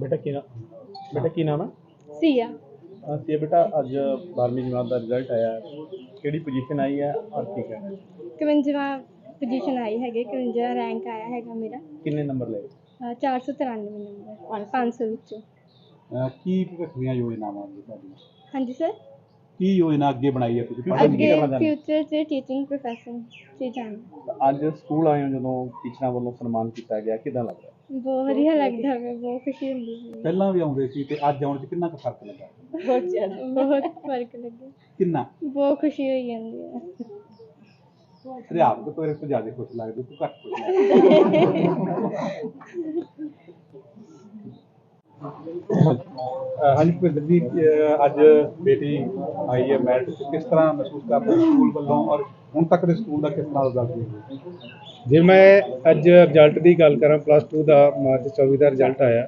ਬੇਟਾ ਕੀ ਨਾਮ ਬੇਟਾ ਕੀ ਨਾਮ ਹੈ? ਸੀਆ। ਸੀ ਬੇਟਾ ਅੱਜ 12ਵੀਂ ਜਮਾਤ ਦਾ ਰਿਜ਼ਲਟ ਆਇਆ। ਹੈ। ਕਿਹੜੀ ਪੋਜੀਸ਼ਨ ਆਈ ਹੈ ਔਰ ਕੀ ਕਹਿਣਾ? ਹੈ? 51ਵਾਂ ਪੋਜੀਸ਼ਨ ਆਈ ਹੈਗੀ 51 ਰੈਂਕ ਆਇਆ ਹੈਗਾ ਮੇਰਾ। ਕਿੰਨੇ ਨੰਬਰ ਲਏ? ਅਹ 493 ਨੰਬਰ 500 ਵਿੱਚੋਂ। ਅਹ ਕੀ ਭਵਿੱਖ ਦੀਆਂ ਯੋਜਨਾਵਾਂ ਨੇ ਤੁਹਾਡੀਆਂ? ਹਾਂਜੀ ਸਰ ਕੀ ਯੋਜਨਾ ਅੱਗੇ ਬਣਾਈ ਹੈ ਤੁਸੀਂ? 'ਚ ਕੀ ਅੱਗੇ ਕਰਨਾ ਚਾਹੁੰਦੇ? ਫਿਊਚਰ 'ਚ ਟੀਚਿੰਗ ਪ੍ਰੋਫੈਸ਼ਨ 'ਚ ਜਾਣਾ। ਅੱਜ ਸਕੂਲ ਆਏ ਹੋ ਜਦੋਂ ਟੀਚਰਾਂ ਵੱਲੋਂ ਸਨਮਾਨ ਕੀਤਾ ਗਿਆ ਕਿਦਾਂ ਲੱਗ ਰਿਹਾ? ਬਹੁਤ ਵਧੀਆ ਲੱਗਦਾ ਹੈ ਬਹੁਤ ਖੁਸ਼ੀ ਹੁੰਦੀ ਹੈ ਪਹਿਲਾਂ ਵੀ ਆਉਂਦੇ ਸੀ ਤੇ ਅੱਜ ਆਉਣ 'ਚ ਕਿੰਨਾ ਕੁ ਫ਼ਰਕ ਲੱਗਾ? ਬਹੁਤ ਜ਼ਿਆਦਾ ਬਹੁਤ ਫ਼ਰਕ ਲੱਗਿਆ। ਕਿੰਨਾ? ਬਹੁਤ ਖੁਸ਼ੀ ਹੋਈ ਜਾਂਦੀ ਹੈ ਅਧਿਆਪਕ ਤੋਂ ਤੋਂ ਜ਼ਿਆਦਾ ਖੁਸ਼ ਲੱਗਦੇ ਤੂੰ ਘੱਟ ਖੁਸ਼ ਲੱਗਦਾ। ਹਾਂਜੀ ਭਿੰਦਰ ਜੀ ਅਹ ਅੱਜ ਬੇਟੀ ਆਈ ਹੈ ਮੈਰਿਟ ਕਿਸ ਤਰ੍ਹਾਂ ਮਹਿਸੂਸ ਕਰਦੇ ਹੋ ਸਕੂਲ ਵੱਲੋਂ ਔਰ ਹੁਣ ਤੱਕ ਦੇ ਸਕੂਲ ਦਾ ਕਿਸ ਤਰ੍ਹਾਂ ਰਿਜ਼ਲਟ ਰਿਹਾ ਜੇ ਮੈਂ ਅੱਜ ਰਿਜ਼ਲਟ ਦੀ ਗੱਲ ਕਰਾਂ ਪਲੱਸ 2 ਦਾ ਮਾਰਚ 24 ਦਾ ਰਿਜ਼ਲਟ ਆਇਆ,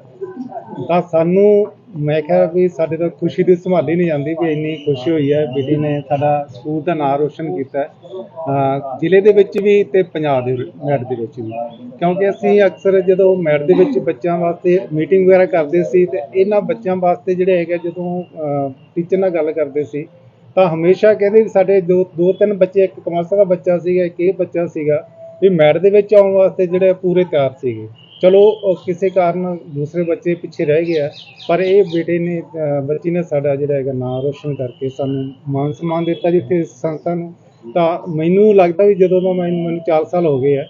ਤਾਂ ਸਾਨੂੰ ਮੈਂ ਕਿਹਾ ਵੀ ਸਾਡੇ ਤੋਂ ਖੁਸ਼ੀ ਦੀ ਸੰਭਾਲੀ ਨਹੀਂ ਜਾਂਦੀ ਵੀ ਇੰਨੀ ਖੁਸ਼ੀ ਹੋਈ ਹੈ ਬੇਟੀ ਨੇ ਸਾਡਾ ਸਕੂਲ ਦਾ ਨਾਮ ਰੋਸ਼ਨ ਕੀਤਾ ਜ਼ਿਲ੍ਹੇ ਦੇ ਵਿੱਚ ਵੀ ਤੇ ਪੰਜਾਬ ਦੇ ਮੈਟ ਦੇ ਵਿੱਚ ਵੀ। ਕਿਉਂਕਿ ਅਸੀਂ ਅਕਸਰ ਜਦੋਂ ਮੈਟ ਦੇ ਵਿੱਚ ਬੱਚਿਆਂ ਵਾਸਤੇ ਮੀਟਿੰਗ ਵਗੈਰਾ ਕਰਦੇ ਸੀ ਤੇ ਇਹਨਾਂ ਬੱਚਿਆਂ ਵਾਸਤੇ ਜਿਹੜੇ ਹੈਗੇ ਜਦੋਂ ਟੀਚਰ ਨਾਲ ਗੱਲ ਕਰਦੇ ਸੀ, ਤਾਂ ਹਮੇਸ਼ਾ ਕਹਿੰਦੇ ਵੀ ਸਾਡੇ ਦੋ ਦੋ ਤਿੰਨ ਬੱਚੇ, ਇੱਕ ਕਮਰਸ ਦਾ ਬੱਚਾ ਸੀਗਾ, ਇੱਕ ਇਹ ਬੱਚਾ ਸੀਗਾ। ਵੀ ਮੈਟ ਦੇ ਵਿੱਚ ਆਉਣ ਵਾਸਤੇ ਜਿਹੜੇ ਪੂਰੇ ਤਿਆਰ ਸੀਗੇ। ਚਲੋ, ਉਹ ਕਿਸੇ ਕਾਰਨ ਦੂਸਰੇ ਬੱਚੇ ਪਿੱਛੇ ਰਹਿ ਗਿਆ, ਪਰ ਇਹ ਬੇਟੇ ਨੇ, ਅਹ, ਬੱਚੀ ਨੇ ਸਾਡਾ ਜਿਹੜਾ ਹੈਗਾ ਨਾਮ ਰੋਸ਼ਨ ਕਰਕੇ ਸਾਨੂੰ ਮਾਨ ਸਨਮਾਨ ਦਿੱਤਾ ਜਿੱਥੇ ਸੰਸਥਾ ਨੂੰ। ਤਾਂ ਮੈਨੂੰ ਲੱਗਦਾ ਵੀ ਜਦੋਂ ਦਾ ਮੈਨੂੰ ਮੈਨੂੰ 4 ਸਾਲ ਹੋ ਗਏ ਆ,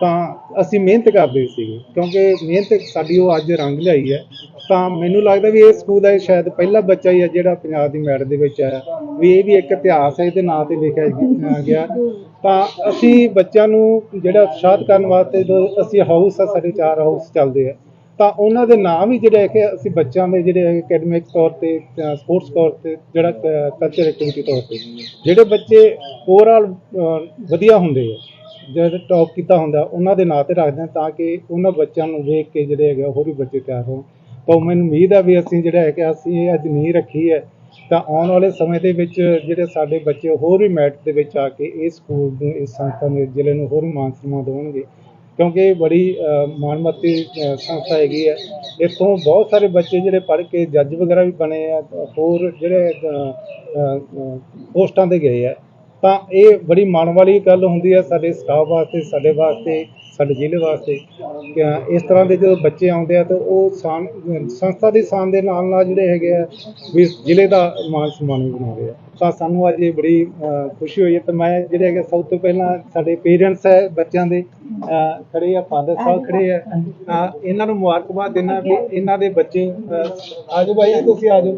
ਤਾਂ ਅਸੀਂ ਮਿਹਨਤ ਕਰਦੇ ਸੀਗੇ, ਕਿਉਂਕਿ ਮਿਹਨਤ ਸਾਡੀ ਉਹ ਅੱਜ ਰੰਗ ਲਿਆਈ ਹੈ। ਤਾਂ ਮੈਨੂੰ ਲੱਗਦਾ ਵੀ ਇਹ ਸਕੂਲ ਦਾ ਇਹ ਸ਼ਾਇਦ ਪਹਿਲਾ ਬੱਚਾ ਹੀ ਹੈ ਜਿਹੜਾ ਪੰਜਾਬ ਦੀ ਮੈਡ ਦੇ ਵਿੱਚ ਆਇਆ। ਵੀ ਇਹ ਵੀ ਇੱਕ ਇਤਿਹਾਸ ਹੈ, ਇਹਦੇ ਨਾਂ ਤੇ ਲਿਖਿਆ ਗਿਆ- ਗਿਆ। ਤਾਂ ਅਸੀਂ ਬੱਚਿਆਂ ਨੂੰ ਜਿਹੜਾ ਉਤਸ਼ਾਹਿਤ ਕਰਨ ਵਾਸਤੇ ਜੋ ਅਸੀਂ ਹਾਊਸ ਆ, ਸਾਡੇ ਚਾਰ ਹਾਊਸ ਚੱਲਦੇ ਆ, ਤਾਂ ਉਹਨਾਂ ਦੇ ਨਾਮ ਹੀ ਜਿਹੜੇ ਹੈ ਕਿ ਅਸੀਂ ਬੱਚਿਆਂ ਦੇ ਜਿਹੜੇ ਅਕੈਡਮਿਕ ਤੌਰ ਤੇ ਸਪੋਰਟਸ ਤੌਰ ਤੇ ਜਿਹੜਾ ਕਲਚਰ ਐਕਟੀਵਿਟੀ ਤੌਰ ਤੇ, ਜਿਹੜੇ ਬੱਚੇ ਓਵਰਆਲ ਵਧੀਆ ਹੁੰਦੇ ਆ, ਜਿਹੜੇ ਟੌਪ ਕੀਤਾ ਹੁੰਦਾ, ਉਹਨਾਂ ਦੇ ਨਾਂ ਤੇ ਰੱਖਦੇ ਹਾਂ ਤਾਂ ਕਿ ਉਹਨਾਂ ਬੱਚਿਆਂ ਨੂੰ ਵੇਖ ਕੇ ਜਿਹੜੇ ਹੈਗੇ ਆ, ਹੋਰ ਵੀ ਬੱਚੇ ਤਿਆਰ ਹੋਣ। ਤਾਂ ਮੈਨੂੰ ਉਮੀਦ ਆ ਵੀ ਅਸੀਂ ਜਿਹੜਾ ਹੈ ਕਿ ਅਸੀਂ ਇਹ ਅੱਜ ਨੀਂਹ ਰੱਖੀ ਹੈ ਤਾਂ ਆਉਣ ਵਾਲੇ ਸਮੇਂ ਦੇ ਵਿੱਚ ਜਿਹੜੇ ਸਾਡੇ ਬੱਚੇ ਹੋਰ ਵੀ ਮੈਟ ਦੇ ਵਿੱਚ ਆ ਕੇ ਇਸ ਸਕੂਲ ਨੂੰ ਇਸ ਸੰਸਥਾ ਨੂੰ ਇਸ ਜ਼ਿਲ੍ਹੇ ਨੂੰ ਹੋਰ ਵੀ ਮਾਨ ਸਨਮਾਨ ਦੇਣਗੇ ਕਿਉਂਕਿ ਇਹ ਬੜੀ ਅ, ਸੰਸਥਾ ਹੈਗੀ ਹੈ। ਇੱਥੋਂ ਬਹੁਤ ਸਾਰੇ ਬੱਚੇ ਜਿਹੜੇ ਪੜ੍ਹ ਕੇ ਜੱਜ ਵਗੈਰਾ ਵੀ ਬਣੇ ਆ ਹੋਰ ਜਿਹੜੇ ਪੋਸਟਾਂ ਤੇ ਗਏ ਆ। ਤਾਂ ਇਹ ਬੜੀ ਮਾਣ ਵਾਲੀ ਗੱਲ ਹੁੰਦੀ ਹੈ ਸਾਡੇ ਸਟਾਫ ਵਾਸਤੇ ਸਾਡੇ ਵਾਸਤੇ। ਸਾਡੇ ਜ਼ਿਲ੍ਹੇ ਵਾਸਤੇ ਕਿ ਇਸ ਤਰ੍ਹਾਂ ਦੇ ਜਦੋਂ ਬੱਚੇ ਆਉਂਦੇ ਆ ਤਾਂ ਉਹ ਸੰਸਥਾ ਦੀ ਸ਼ਾਨ ਦੇ ਨਾਲ ਨਾਲ ਜਿਹੜੇ ਹੈਗੇ ਆ ਵੀ ਜ਼ਿਲ੍ਹੇ ਦਾ ਮਾਨ ਸਨਮਾਨ ਵੀ ਬਣਾਉਂਦੇ ਆ। ਤਾਂ ਸਾਨੂੰ ਅੱਜ ਇਹ ਬੜੀ ਖੁਸ਼ੀ ਹੋਈ ਹੈ ਤੇ ਮੈਂ ਜਿਹੜੇ ਹੈਗੇ ਸਭ ਤੋਂ ਪਹਿਲਾਂ ਸਾਡੇ ਪੇਰੈਂਟਸ ਹੈ ਬੱਚਿਆਂ ਦੇ ਖੜੇ ਆ ਫਾਦਰ ਸਾਹਿਬ ਖੜੇ ਆ। ਇਹਨਾਂ ਨੂੰ ਮੁਬਾਰਕਬਾਦ ਦੇਣਾ ਵੀ ਇਹਨਾਂ ਦੇ ਬੱਚੇ ਆਜੋ ਭਾਈ ਤੁਸੀਂ ਆਜੋ।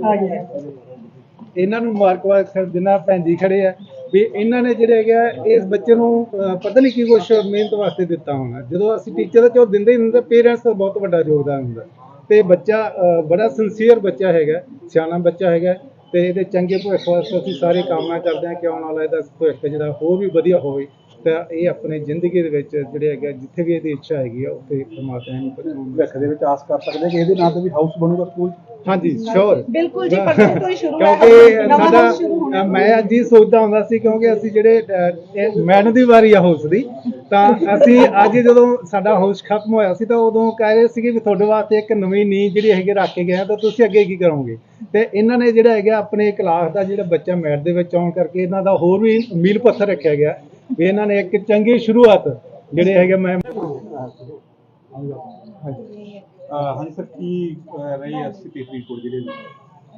ਇਹਨਾਂ ਨੂੰ ਮੁਬਾਰਕਬਾਦ ਜਿਨ੍ਹਾਂ ਭੈਣ ਜੀ ਖੜੇ ਆ। ਵੀ ਇਹਨਾਂ ਨੇ ਜਿਹੜੇ ਹੈਗਾ ਇਸ ਬੱਚੇ ਨੂੰ ਅਹ, ਪਤਾ ਨਹੀਂ ਕੀ ਕੁਛ ਮਿਹਨਤ ਵਾਸਤੇ ਦਿੱਤਾ ਹੋਣਾ। ਜਦੋਂ ਅਸੀਂ ਟੀਚਰ ਦਾ ਚੋ ਦਿੰਦੇ ਹੀ ਨਹੀਂ ਹੁੰਦੇ ਪੇਰੈਂਟਸ ਦਾ ਬਹੁਤ ਵੱਡਾ ਯੋਗਦਾਨ ਹੁੰਦਾ। ਤੇ ਬੱਚਾ ਅਹ, ਬੜਾ ਸਿੰਸੀਅਰ ਬੱਚਾ ਹੈਗਾ ਸਿਆਣਾ ਬੱਚਾ ਹੈਗਾ ਤੇ ਇਹਦੇ ਚੰਗੇ ਭਵਿੱਖ ਵਾਸਤੇ ਅਸੀਂ ਸਾਰੇ ਕਾਮਨਾ ਕਰਦੇ ਹਾਂ ਕਿ ਆਉਣ ਵਾਲਾ ਇਹਦਾ ਭਵਿੱਖ ਜਿਹੜਾ ਹੋਰ ਵੀ ਵਧੀਆ ਹੋਵੇ। ਤਾਂ ਇਹ ਆਪਣੇ ਜ਼ਿੰਦਗੀ ਦੇ ਵਿੱਚ ਜਿਹੜੇ ਹੈਗਾ ਜਿੱਥੇ ਵੀ ਇਹਦੀ ਇੱਛਾ ਹੈਗੀ ਆ ਉੱਥੇ ਪਰਮਾਤਮਾ ਨੂੰ ਪਹੁੰਚਾਉਣ ਭਵਿੱਖ ਦੇ ਵਿੱਚ ਆਸ ਕਰ ਸਕਦੇ ਕਿ ਇਹਦੇ ਨਾਂ ਤੇ ਵੀ ਹਾਊਸ ਬਣੂਗਾ ਸਕੂਲ ਹਾਂਜੀ। ਸ਼ੋਰ ਬਿਲਕੁਲ ਜੀ ਪਰਸੋਂ ਤੋਂ ਹੀ ਸ਼ੁਰੂ ਹੈ ਕਿਉਂਕਿ ਨਵਾਂ ਸਾਡਾ ਵਰष ਸ਼ੁਰੂ ਹੋਣਾ। ਅ, ਮੈਂ ਅੱਜ ਹੀ ਸੋਚਦਾ ਹੁੰਦਾ ਸੀ ਕਿਉਂਕਿ ਅਸੀਂ ਜਿਹੜੇ ਅ, ਇਹ ਮੈਨੂੰ ਦੀ ਵਾਰੀ ਆ ਹਾਊਸ ਦੀ ਤਾਂ ਅਸੀਂ ਅੱਜ ਜਦੋਂ ਸਾਡਾ ਹਾਊਸ ਖਤਮ ਹੋਇਆ ਸੀ ਤਾਂ ਉਦੋਂ ਕਹਿ ਰਹੇ ਸੀਗੇ ਵੀ ਤੁਹਾਡੇ ਵਾਸਤੇ ਇੱਕ ਨਵੀਂ ਨੀਂਹ ਜਿਹੜੀ ਹੈਗੀ ਰੱਖ ਕੇ ਗਏ ਆ ਤਾਂ ਤੁਸੀਂ ਅੱਗੇ ਕੀ ਕਰੋਗੇ? ਤੇ ਇਹਨਾਂ ਨੇ ਜਿਹੜਾ ਹੈਗਾ ਆਪਣੇ ਕਲਾਸ ਦਾ ਜਿਹੜਾ ਬੱਚਾ ਮੈਟ ਦੇ ਵਿੱਚ ਆਉਣ ਕਰਕੇ ਇਹਨਾਂ ਦਾ ਹੋਰ ਵੀ ਮੀਲ ਪੱਥਰ ਰੱਖਿਆ ਗਿਆ ਵੀ ਇਹਨਾਂ ਨੇ ਇੱਕ ਚੰਗੀ ਸ਼ੁਰੂਆਤ ਜਿਹੜੇ ਹੈਗੇ ਮੈਂ ਹਾਂਜੀ ਸਰ ਕੀ ਅਹ, ਰਹੀ ਹੈ ਸਿਟੀ ਫਰੀਦਕੋਟ ਜ਼ਿਲ੍ਹੇ ਦੀ?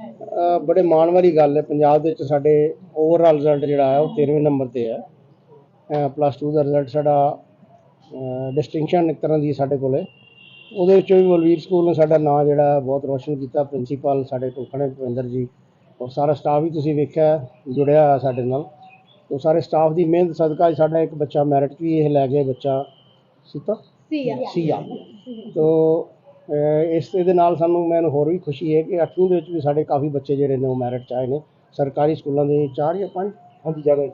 ਅ, ਬੜੇ ਮਾਣ ਵਾਲੀ ਗੱਲ ਹੈ ਪੰਜਾਬ ਦੇ ਵਿੱਚ ਸਾਡੇ ਓਵਰਆਲ ਰਿਜ਼ਲਟ ਜਿਹੜਾ ਹੈ ਉਹ 13ਵੇਂ ਨੰਬਰ ਤੇ ਹੈ। ਪਲੱਸ 2 ਦਾ ਰਿਜ਼ਲਟ ਸਾਡਾ ਡਿਸਟਿੰਕਸ਼ਨ ਇੱਕ ਤਰ੍ਹਾਂ ਦੀ ਸਾਡੇ ਕੋਲੇ ਉਹਦੇ ਵਿੱਚੋਂ ਵੀ ਬਲਵੀਰ ਸਕੂਲ ਨੇ ਸਾਡਾ ਨਾਂ ਜਿਹੜਾ ਬਹੁਤ ਰੋਸ਼ਨ ਕੀਤਾ ਪ੍ਰਿੰਸੀਪਲ ਸਾਡੇ ਟੋਖਣੇ ਭੁਪਿੰਦਰ ਜੀ। ਔਰ ਸਾਰਾ ਸਟਾਫ ਵੀ ਤੁਸੀਂ ਵੇਖਿਆ ਜੁੜਿਆ ਹੋਇਆ ਸਾਡੇ ਨਾਲ। ਉਹ ਸਾਰੇ ਸਟਾਫ ਦੀ ਮਿਹਨਤ ਸਦਕਾ ਸਾਡਾ ਇੱਕ ਬੱਚਾ ਮੈਰਿਟ ਵੀ ਇਹ ਲੈ ਗਿਆ ਬੱਚਾ ਸੀਤਾ? ਸੀਆ। ਸੀਆ। ਤੋ ਇਸ ਦੇ ਨਾਲ ਸਾਨੂੰ ਮੈਨੂੰ ਹੋਰ ਵੀ ਖੁਸ਼ੀ ਹੈ ਕਿ 8ਵੀਂ ਦੇ ਵਿੱਚ ਵੀ ਸਾਡੇ ਕਾਫੀ ਬੱਚੇ ਜਿਹੜੇ ਨੇ ਉਹ ਮੈਰਿਟ ਚ ਆਏ ਨੇ। ਸਰਕਾਰੀ ਸਕੂਲਾਂ ਦੇ 4 ਜਾਂ 5 ਹਾਂਜੀ ਜ਼ਿਆਦਾ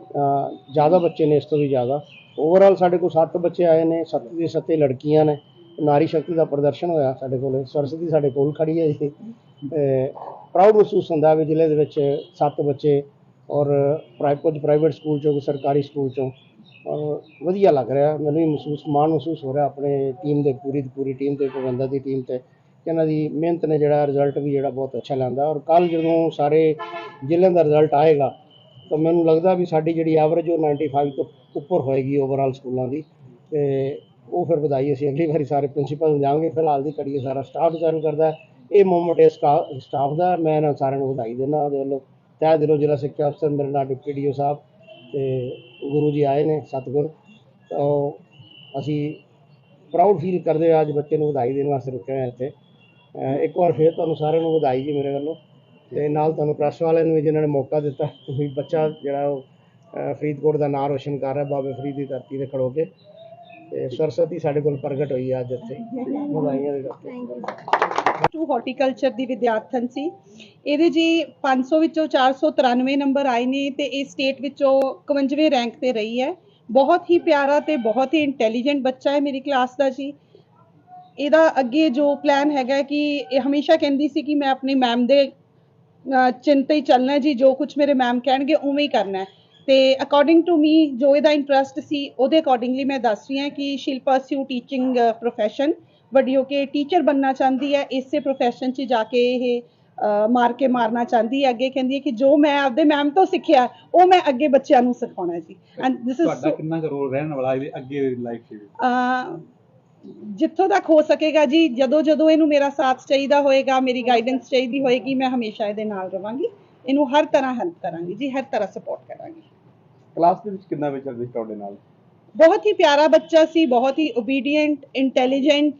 ਜ਼ਿਆਦਾ ਬੱਚੇ ਨੇ ਇਸ ਤੋਂ ਵੀ ਜ਼ਿਆਦਾ। ਓਵਰਆਲ ਸਾਡੇ ਕੋਲ 7 ਬੱਚੇ ਆਏ ਨੇ 7 ਦੇ 7 ਲੜਕੀਆਂ ਨੇ। ਨਾਰੀ ਸ਼ਕਤੀ ਦਾ ਪ੍ਰਦਰਸ਼ਨ ਹੋਇਆ ਸਾਡੇ ਕੋਲ। ਸਰਸਵਤੀ ਸਾਡੇ ਕੋਲ ਖੜੀ ਹੈ ਜੀ। ਪ੍ਰਾਊਡ ਮਹਿਸੂਸ ਹੁੰਦਾ ਵੀ ਜ਼ਿਲ੍ਹੇ ਦੇ ਵਿੱਚ 7 ਬੱਚੇ ਔਰ ਪ੍ਰਾਈ ਕੁਝ ਪ੍ਰਾਈਵੇਟ ਸਕੂਲ ਚੋਂ ਸਰਕਾਰੀ ਸਕੂਲ ਚੋਂ। ਔਰ ਵਧੀਆ ਲੱਗ ਰਿਹਾ, ਮੈਨੂੰ ਵੀ ਮਹਿਸੂਸ, ਮਾਣ ਮਹਿਸੂਸ ਹੋ ਰਿਹਾ ਆਪਣੇ ਟੀਮ ਦੇ, ਪੂਰੀ ਦੀ ਪੂਰੀ ਟੀਮ ਤੇ ਪ੍ਰਬੰਧਕ ਦੀ ਟੀਮ ਤੇ ਕਿ ਇਹਨਾਂ ਦੀ ਮਿਹਨਤ ਨੇ ਜਿਹੜਾ ਰਿਜ਼ਲਟ ਵੀ ਜਿਹੜਾ ਬਹੁਤ ਅੱਛਾ ਲੈਂਦਾ ਔਰ ਕੱਲ ਜਦੋਂ ਸਾਰੇ ਜ਼ਿਲ੍ਹਿਆਂ ਦਾ ਰਿਜ਼ਲਟ ਆਏਗਾ, ਤਾਂ ਮੈਨੂੰ ਲੱਗਦਾ ਵੀ ਸਾਡੀ ਜਿਹੜੀ ਐਵਰੇਜ ਉਹ 95 ਤੋਂ ਉੱਪਰ ਹੋਏਗੀ ਓਵਰਆਲ ਸਕੂਲਾਂ ਦੀ ਤੇ ਉਹ ਫਿਰ ਵਧਾਈ ਅਸੀਂ ਅਗਲੀ ਵਾਰੀ ਸਾਰੇ ਪ੍ਰਿੰਸੀਪਲ ਨੂੰ ਜਾਵਾਂਗੇ ਫਿਲਹਾਲ ਦੀ ਕੜੀਏ ਸਾਰਾ ਸਟਾਫ ਡਿਜ਼ਾਈਨ ਕਰਦਾ ਇਹ ਮੂਵਮੈਂਟ ਇਸ ਸਟਾਫ ਦਾ, ਮੈਂ ਇਹਨਾਂ ਸਾਰਿਆਂ ਨੂੰ ਵਧਾਈ ਦਿੰਦਾ, ਉਹਦੇ ਵੱਲੋਂ ਤਹਿ ਦਿਲੋਂ ਜ਼ਿਲ੍ਹਾ ਸਿੱਖਿਆ ਅਫਸਰ ਮੇਰੇ ਨਾਲ ਡਿਪਟੀ ਡੀਓ ਸਾਹਿਬ ਤੇ ਗੁਰੂ ਜੀ ਆਏ ਨੇ ਸਤਿਗੁਰ। ਤਾਂ ਅਸੀਂ ਪ੍ਰਾਊਡ ਫੀਲ ਕਰਦੇ ਹਾਂ ਅੱਜ ਬੱਚੇ ਨੂੰ ਵਧਾਈ ਦੇਣ ਵਾਸਤੇ ਰੁਕੇ ਹਾਂ ਇੱਥੇ। ਇੱਕ ਵਾਰ ਫਿਰ ਤੁਹਾਨੂੰ ਸਾਰਿਆਂ ਨੂੰ ਵਧਾਈ ਜੀ ਮੇਰੇ ਵੱਲੋਂ। ਤੇ ਨਾਲ ਤੁਹਾਨੂੰ ਪ੍ਰੈਸ ਵਾਲਿਆਂ ਨੂੰ ਵੀ ਜਿਨ੍ਹਾਂ ਨੇ ਮੌਕਾ ਦਿੱਤਾ ਵੀ ਬੱਚਾ ਜਿਹੜਾ ਉਹ ਫਰੀਦਕੋਟ ਦਾ ਨਾਂ ਰੋਸ਼ਨ ਕਰ ਰਿਹਾ ਬਾਬੇ ਫਰੀਦ ਦੀ ਧਰਤੀ ਤੇ ਖੜੋ ਕੇ। ਤੇ ਸਰਸਵਤੀ ਸਾਡੇ ਕੋਲ ਪ੍ਰਗਟ ਹੋਈ ਹੈ ਅੱਜ ਇੱਥੇ। ਵਧਾਈਆਂ ਦੇ ਕਰਕੇ। ਥੈਂਕ ਯੂ ਟੂ ਹਾਰਟੀਕਲਚਰ ਦੀ ਵਿਦਿਆਰਥਣ ਸੀ। ਇਹਦੇ ਜੀ 500 ਵਿੱਚੋਂ 493 ਨੰਬਰ ਆਏ ਨੇ ਤੇ ਇਹ ਸਟੇਟ ਵਿੱਚੋਂ 51ਵੇਂ ਰੈਂਕ ਤੇ ਰਹੀ ਹੈ। ਬਹੁਤ ਹੀ ਪਿਆਰਾ ਤੇ ਬਹੁਤ ਹੀ ਇੰਟੈਲੀਜੈਂਟ ਬੱਚਾ ਹੈ ਮੇਰੀ ਕਲਾਸ ਦਾ ਜੀ। ਇਹਦਾ ਅੱਗੇ ਜੋ ਪਲਾਨ ਹੈਗਾ ਕਿ ਇਹ ਹਮੇਸ਼ਾ ਕਹਿੰਦੀ ਸੀ ਕਿ ਮੈਂ ਆਪਣੇ ਮੈਮ ਦੇ ਅਹ, ਹੀ ਚੱਲਣਾ ਜੀ ਜੋ ਕੁਝ ਮੇਰੇ ਮੈਮ ਕਹਿਣਗੇ ਉਵੇਂ ਹੀ ਕਰਨਾ ਹੈ। ਤੇ ਅਕੋਰਡਿੰਗ ਟੂ ਮੀ ਜੋ ਇਹਦਾ ਇੰਟਰਸਟ ਸੀ ਉਹਦੇ ਅਕੋਰਡਿੰਗਲੀ ਮੈਂ ਦੱਸ ਰਹੀ ਹਾਂ ਕਿ ਸ਼ਿਲਪਾ ਸਿਊ ਟੀਚਿੰਗ ਪ੍ਰੋਫੈਸ਼ਨ ਵੱਡੀ ਹੋ ਕੇ ਟੀਚਰ ਬਣਨਾ ਚਾਹੁੰਦੀ ਹੈ ਇਸੇ ਪ੍ਰੋਫੈਸ਼ਨ 'ਚ ਜਾ ਕੇ ਇਹ ਮਾਰ ਕੇ ਮਾਰਨਾ ਚਾਹੁੰਦੀ ਹੈ ਅੱਗੇ ਕਹਿੰਦੀ ਹੈ ਕਿ ਜੋ ਮੈਂ ਆਪਦੇ ਮੈਮ ਤੋਂ ਸਿੱਖਿਆ ਉਹ ਮੈਂ ਅੱਗੇ ਬੱਚਿਆਂ ਨੂੰ ਸਿਖਾਉਣਾ ਹੈ ਜੀ ਐਂਡ ਦਿਸ ਤੁਹਾਡਾ ਇਜ਼ ਕਿੰਨਾ ਕੁ ਰੋਲ ਰਹਿਣ ਵਾਲਾ ਇਹਦੇ ਅੱਗੇ ਲਾਈਫ 'ਚ ਵੀ ਜਿੱਥੋਂ ਤੱਕ ਹੋ ਸਕੇਗਾ ਜੀ ਜਦੋਂ ਜਦੋਂ ਇਹਨੂੰ ਮੇਰਾ ਸਾਥ ਚਾਹੀਦਾ ਹੋਏਗਾ ਮੇਰੀ ਗਾਈਡੈਂਸ ਚਾਹੀਦੀ ਹੋਏਗੀ ਮੈਂ ਹਮੇਸ਼ਾ ਇਹਦੇ ਨਾਲ ਰਵਾਂਗੀ। ਇਹਨੂੰ ਹਰ ਤਰ੍ਹਾਂ ਹੈਲਪ ਕਰਾਂਗੀ ਜੀ ਹਰ ਤਰ੍ਹਾਂ ਸਪੋਰਟ ਕਰਾਂਗੀ। ਕਲਾਸ ਦੇ ਵਿੱਚ ਕਿੰਨਾ ਵਿਚਰਦੇ ਤੁਹਾਡੇ ਨਾਲ? ਬਹੁਤ ਹੀ ਪਿਆਰਾ ਬੱਚਾ ਸੀ ਬਹੁਤ ਹੀ ਓਬੀਡੀਐਂਟ ਇੰਟੈਲੀਜੈਂਟ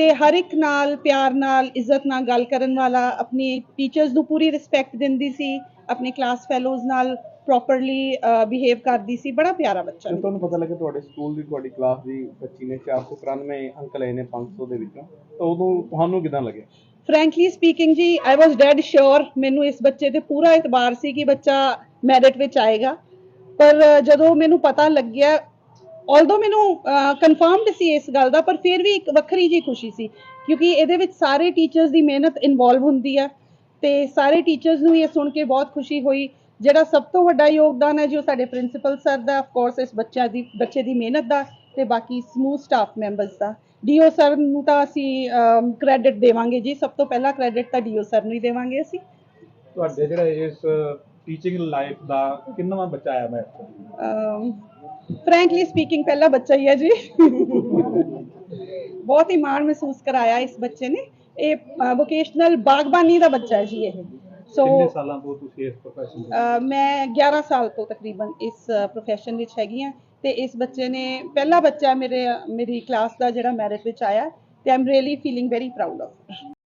ਤੇ ਹਰ ਇੱਕ ਨਾਲ ਪਿਆਰ ਨਾਲ ਇੱਜ਼ਤ ਨਾਲ ਗੱਲ ਕਰਨ ਵਾਲਾ ਆਪਣੀ ਟੀਚਰਸ ਨੂੰ ਪੂਰੀ ਰਿਸਪੈਕਟ ਦਿੰਦੀ ਸੀ ਆਪਣੇ ਕਲਾਸ ਫੈਲੋਜ਼ ਨਾਲ ਪ੍ਰੋਪਰਲੀ ਬਿਹੇਵ ਕਰਦੀ ਸੀ। ਬੜਾ ਪਿਆਰਾ ਬੱਚਾ ਸੀ। ਤੁਹਾਨੂੰ ਪਤਾ ਲੱਗਾ ਤੁਹਾਡੇ ਸਕੂਲ ਦੀ ਤੁਹਾਡੀ ਕਲਾਸ ਦੀ ਬੱਚੀ ਨੇ 493 ਅੰਕ ਲਏ ਨੇ 500 ਦੇ ਵਿੱਚੋਂ। ਤਾਂ ਉਦੋਂ ਤੁਹਾਨੂੰ ਕਿਦਾਂ ਲੱਗਿਆ? ਫ੍ਰੈਂਕਲੀ ਸਪੀਕਿੰਗ ਜੀ ਆਈ ਵਾਸ ਡੈਡ ਸ਼ੋਰ ਮੈਨੂੰ ਇਸ ਬੱਚੇ ਤੇ ਪੂਰਾ ਇਤਬਾਰ ਸੀ ਕਿ ਬੱਚਾ ਮੈਰਿਟ ਵਿੱਚ ਆਏਗਾ। ਪਰ ਜਦੋਂ ਮੈਨੂੰ ਪਤਾ ਲੱਗਿਆ ਆਲਦੋ ਮੈਨੂੰ ਕਨਫਰਮਡ ਸੀ ਇਸ ਗੱਲ ਦਾ ਪਰ ਫਿਰ ਵੀ ਇੱਕ ਵੱਖਰੀ ਜੀ ਖੁਸ਼ੀ ਸੀ ਕਿਉਂਕਿ ਇਹਦੇ ਵਿੱਚ ਸਾਰੇ ਟੀਚਰਸ ਦੀ ਮਿਹਨਤ ਇਨਵੋਲਵ ਹੁੰਦੀ ਹੈ ਤੇ ਸਾਰੇ ਟੀਚਰਸ ਨੂੰ ਇਹ ਸੁਣ ਕੇ ਬਹੁਤ ਖੁਸ਼ੀ ਹੋਈ। ਜਿਹੜਾ ਸਭ ਤੋਂ ਵੱਡਾ ਯੋਗਦਾਨ ਹੈ ਜੋ ਸਾਡੇ ਪ੍ਰਿੰਸੀਪਲ ਸਰ ਦਾ ਆਫ ਕੋਰਸ ਇਸ ਬੱਚਾ ਦੀ ਬੱਚੇ ਦੀ ਮਿਹਨਤ ਦਾ ਤੇ ਬਾਕੀ ਸਮੂਹ ਸਟਾਫ ਮੈਂਬਰਸ ਦਾ। ਡੀਓ ਸਰ ਨੂੰ ਤਾਂ ਅਸੀਂ ਕ੍ਰੈਡਿਟ ਦੇਵਾਂਗੇ ਜੀ। ਸਭ ਤੋਂ ਪਹਿਲਾ ਕ੍ਰੈਡਿਟ ਤਾਂ ਡੀਓ ਸਰ ਨੂੰ ਹੀ ਦੇਵਾਂਗੇ ਅਸੀਂ। ਤੁਹਾਡੇ ਜਿਹੜੇ ਇਸ ਟੀਚਿੰਗ ਲਾਈਫ ਦਾ ਕਿੰਨਵਾਂ ਬੱਚਾ ਆਇਆ ਮੈਂ ਫ੍ਰੈਂਕਲੀ ਸਪੀਕਿੰਗ ਪਹਿਲਾ ਬੱਚਾ ਹੀ ਹੈ ਜੀ। ਬਹੁਤ ਹੀ ਮਾਣ ਮਹਿਸੂਸ ਕਰਾਇਆ ਇਸ ਬੱਚੇ ਨੇ। ਇਹ ਵੋਕੇਸ਼ਨਲ ਬਾਗਬਾਨੀ ਦਾ ਬੱਚਾ ਹੈ ਜੀ ਇਹ। ਸੋ ਕਿੰਨੇ ਸਾਲਾਂ ਤੋਂ ਤੁਸੀਂ ਇਸ ਪ੍ਰੋਫੈਸ਼ਨ ਦੇ ਮੈਂ 11 ਸਾਲ ਤੋਂ ਤਕਰੀਬਨ ਇਸ ਪ੍ਰੋਫੈਸ਼ਨ ਵਿੱਚ ਹੈਗੀ ਹਾਂ। ਤੇ ਇਸ ਬੱਚੇ ਨੇ ਪਹਿਲਾ ਬੱਚਾ ਮੇਰੇ ਮੇਰੀ ਕਲਾਸ ਦਾ ਜਿਹੜਾ ਮੈਰਿਟ ਵਿੱਚ ਆਇਆ। ਤੇ I'm really feeling very proud of